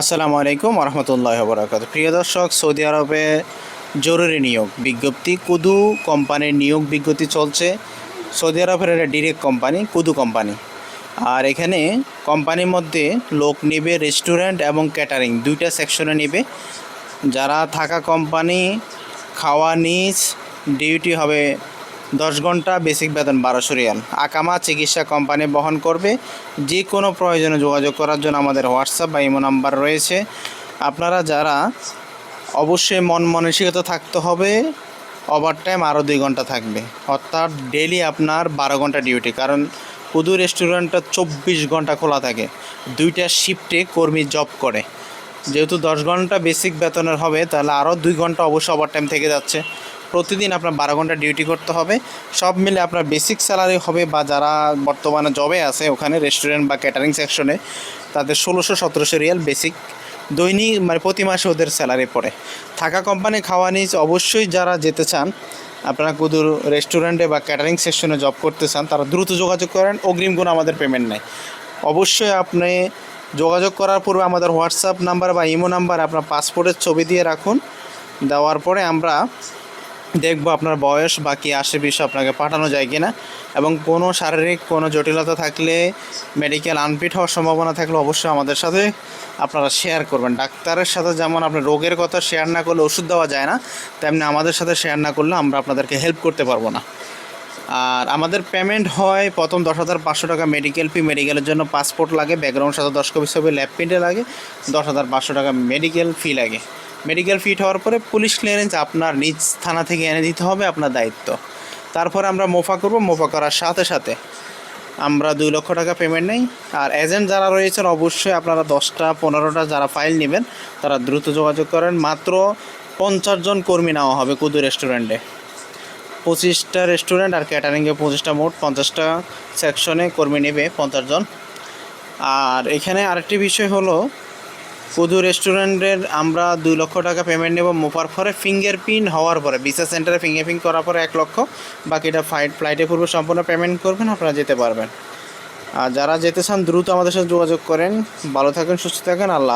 আসসালামু আলাইকুম রহমতুল্লাহ বরাকাত প্রিয় দর্শক, সৌদি আরবে জরুরি নিয়োগ বিজ্ঞপ্তি, কুদু কোম্পানির নিয়োগ বিজ্ঞপ্তি চলছে। সৌদি আরবের একটা ডিরেক্ট কোম্পানি, কুদু কোম্পানি। আর এখানে কোম্পানির মধ্যে লোক নেবে রেস্টুরেন্ট এবং ক্যাটারিং, দুইটা সেকশনে নেবে। যারা থাকা কোম্পানি, খাওয়া নিজ ডিউটি হবে দশ ঘণ্টা বেসিক বেতন, বারোশো রিয়াল। আকামা চিকিৎসা কোম্পানি বহন করবে। যে কোনো প্রয়োজনে যোগাযোগ করার জন্য আমাদের হোয়াটসঅ্যাপ বা ইমো নাম্বার রয়েছে। আপনারা যারা অবশ্যই মন মানসিকতা থাকতে হবে ওভার টাইম আরও দুই ঘণ্টা থাকবে। অর্থাৎ ডেলি আপনার বারো ঘণ্টা ডিউটি কারণ কুদু রেস্টুরেন্টটা চব্বিশ ঘণ্টা খোলা থাকে। দুইটা শিফটে কর্মী জব করে। যেহেতু দশ ঘণ্টা বেসিক বেতনের হবে, তাহলে আরও দুই ঘণ্টা অবশ্যই ওভার টাইম থেকে যাচ্ছে। প্রতিদিন আপনার বারো ঘণ্টা ডিউটি করতে হবে। সব মিলে আপনার বেসিক স্যালারি হবে বা যারা বর্তমানে জবে আছে, ওখানে রেস্টুরেন্ট বা ক্যাটারিং সেকশনে তাদের ষোলোশো সতেরোশো রিয়াল বেসিক দৈনিক মানে প্রতি মাসে ওদের স্যালারি পড়ে। থাকা কোম্পানি খাওয়া নিজ অবশ্যই যারা যেতে চান, আপনারা কুদুর রেস্টুরেন্টে বা ক্যাটারিং সেকশনে জব করতে চান, তারা দ্রুত যোগাযোগ করেন। অগ্রিম কোনো আমাদের পেমেন্ট নেই। অবশ্যই আপনি যোগাযোগ করার পূর্বে আমাদের হোয়াটসঅ্যাপ নাম্বার বা ইমো নাম্বার আপনার পাসপোর্টের ছবি দিয়ে রাখুন। দেওয়ার পরে আমরা দেখব আপনার বয়স বা কি আসে বিষয় আপনাকে পাঠানো যায় কিনা। এবং কোনো শারীরিক, কোনো জটিলতা থাকলে মেডিকেল আনফিট হওয়ার সম্ভাবনা থাকলে অবশ্যই আমাদের সাথে আপনারা শেয়ার করবেন। ডাক্তারের সাথে যেমন আপনার রোগের কথা শেয়ার না করলে ওষুধ দেওয়া যায় না, তেমনি আমাদের সাথে শেয়ার না করলে আমরা আপনাদেরকে হেল্প করতে পারব না। আর আমাদের পেমেন্ট হয় প্রথম দশ হাজার পাঁচশো টাকা মেডিকেল ফি মেডিকেলের জন্য পাসপোর্ট লাগে ব্যাকগ্রাউন্ড সাথে দশ কপি ছবি ল্যাব প্রিন্টে লাগে, দশ হাজার পাঁচশো টাকা মেডিকেল ফি লাগে। মেডিকেল ফিট হওয়ার পরে পুলিশ ক্লিয়ারেন্স আপনার নিজ থানা থেকে এনে দিতে হবে, আপনার দায়িত্ব। তারপরে আমরা মোফা করব, মোফা করার সাথে সাথে আমরা দুই লক্ষ টাকা পেমেন্ট নেই। আর এজেন্ট যারা রয়েছেন, অবশ্যই আপনারা দশটা, পনেরোটা যারা ফাইল নেবেন, তারা দ্রুত যোগাযোগ করেন। মাত্র পঞ্চাশ জন কর্মী নেওয়া হবে কুদু রেস্টুরেন্টে পঁচিশটা রেস্টুরেন্ট আর ক্যাটারিংয়ে পঁচিশটা মোট পঞ্চাশটা সেকশনে কর্মী নেবে পঞ্চাশ জন। আর এখানে আরেকটি বিষয় হলো কুদু রেস্টুরেন্টের আমরা দুই লক্ষ টাকা পেমেন্ট নেব। মোপার পরে ফিঙ্গার প্রিন্ট হওয়ার পরে ভিসা সেন্টারে ফিঙ্গার ফিঙ্গারপ্রিন্ট করার পরে এক লক্ষ। বাকিটা ফ্লাইট ফ্লাইটে পূর্বে সম্পূর্ণ পেমেন্ট করবেন, আপনারা যেতে পারবেন। আর যারা যেতে চান, দ্রুত আমাদের সাথে যোগাযোগ করেন। ভালো থাকেন, সুস্থ থাকেন, আল্লাহ